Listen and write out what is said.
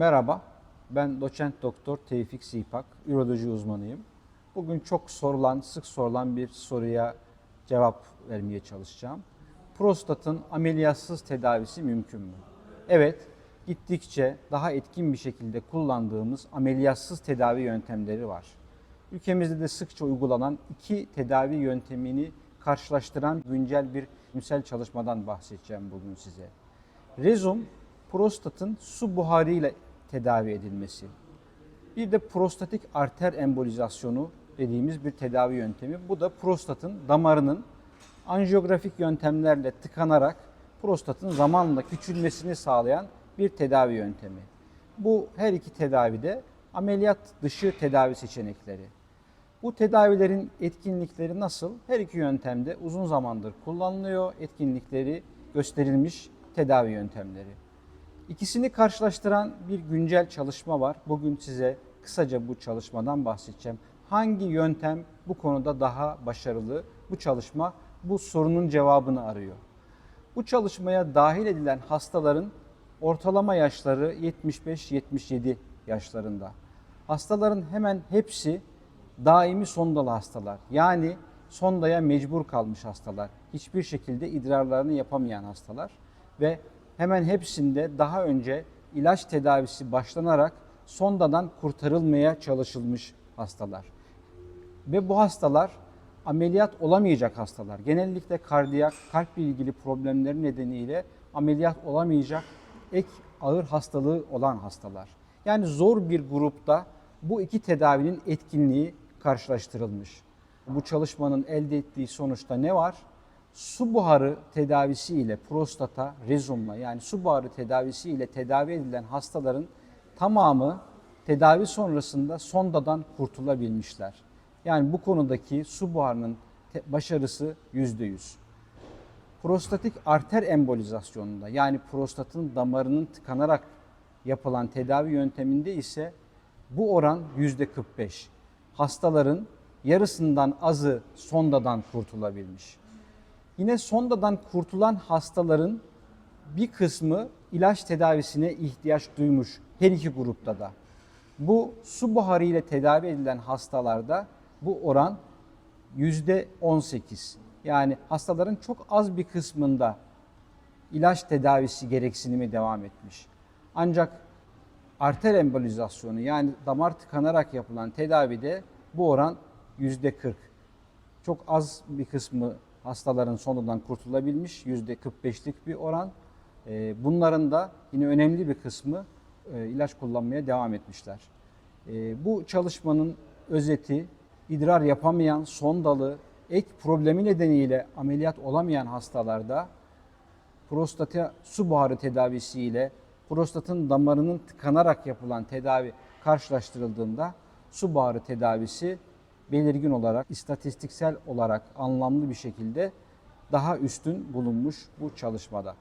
Merhaba, ben doçent doktor Tevfik Sipak, üroloji uzmanıyım. Bugün çok sorulan, sık sorulan bir soruya cevap vermeye çalışacağım. Prostatın ameliyatsız tedavisi mümkün mü? Evet, gittikçe daha etkin bir şekilde kullandığımız ameliyatsız tedavi yöntemleri var. Ülkemizde de sıkça uygulanan iki tedavi yöntemini karşılaştıran güncel bir bilimsel çalışmadan bahsedeceğim bugün size. Rezum prostatın su buharı ile tedavi edilmesi. Bir de prostatik arter embolizasyonu dediğimiz bir tedavi yöntemi. Bu da prostatın damarının anjiyografik yöntemlerle tıkanarak prostatın zamanla küçülmesini sağlayan bir tedavi yöntemi. Bu her iki tedavide ameliyat dışı tedavi seçenekleri. Bu tedavilerin etkinlikleri nasıl? Her iki yöntemde uzun zamandır kullanılıyor. Etkinlikleri gösterilmiş tedavi yöntemleri. İkisini karşılaştıran bir güncel çalışma var. Bugün size kısaca bu çalışmadan bahsedeceğim. Hangi yöntem bu konuda daha başarılı? Bu çalışma bu sorunun cevabını arıyor. Bu çalışmaya dahil edilen hastaların ortalama yaşları 75-77 yaşlarında. Hastaların hemen hepsi daimi sondalı hastalar. Yani sondaya mecbur kalmış hastalar. Hiçbir şekilde idrarlarını yapamayan hastalar ve hemen hepsinde daha önce ilaç tedavisi başlanarak sondadan kurtarılmaya çalışılmış hastalar. Ve bu hastalar ameliyat olamayacak hastalar. Genellikle kardiyak, kalple ilgili problemleri nedeniyle ameliyat olamayacak ek ağır hastalığı olan hastalar. Yani zor bir grupta bu iki tedavinin etkinliği karşılaştırılmış. Bu çalışmanın elde ettiği sonuçta ne var? Su buharı tedavisi ile prostata rezumla yani su buharı tedavisi ile tedavi edilen hastaların tamamı tedavi sonrasında sondadan kurtulabilmişler. Yani bu konudaki su buharının başarısı yüzde yüz. Prostatik arter embolizasyonunda yani prostatın damarının tıkanarak yapılan tedavi yönteminde ise bu oran yüzde 45. Hastaların yarısından azı sondadan kurtulabilmiş. Yine sondadan kurtulan hastaların bir kısmı ilaç tedavisine ihtiyaç duymuş her iki grupta da. Bu su buharı ile tedavi edilen hastalarda bu oran yüzde 18. Yani hastaların çok az bir kısmında ilaç tedavisi gereksinimi devam etmiş. Ancak arter embolizasyonu yani damar tıkanarak yapılan tedavide bu oran yüzde 40. Çok az bir kısmı hastaların sonundan kurtulabilmiş yüzde 45'lik bir oran. Ee, Bunların da yine önemli bir kısmı e, ilaç kullanmaya devam etmişler. Ee, Bu çalışmanın özeti idrar yapamayan, sondalı, ek problemi nedeniyle ameliyat olamayan hastalarda prostata su buharı tedavisiyle prostatın damarının tıkanarak yapılan tedavi karşılaştırıldığında su buharı tedavisi belirgin olarak, istatistiksel olarak anlamlı bir şekilde daha üstün bulunmuş bu çalışmada.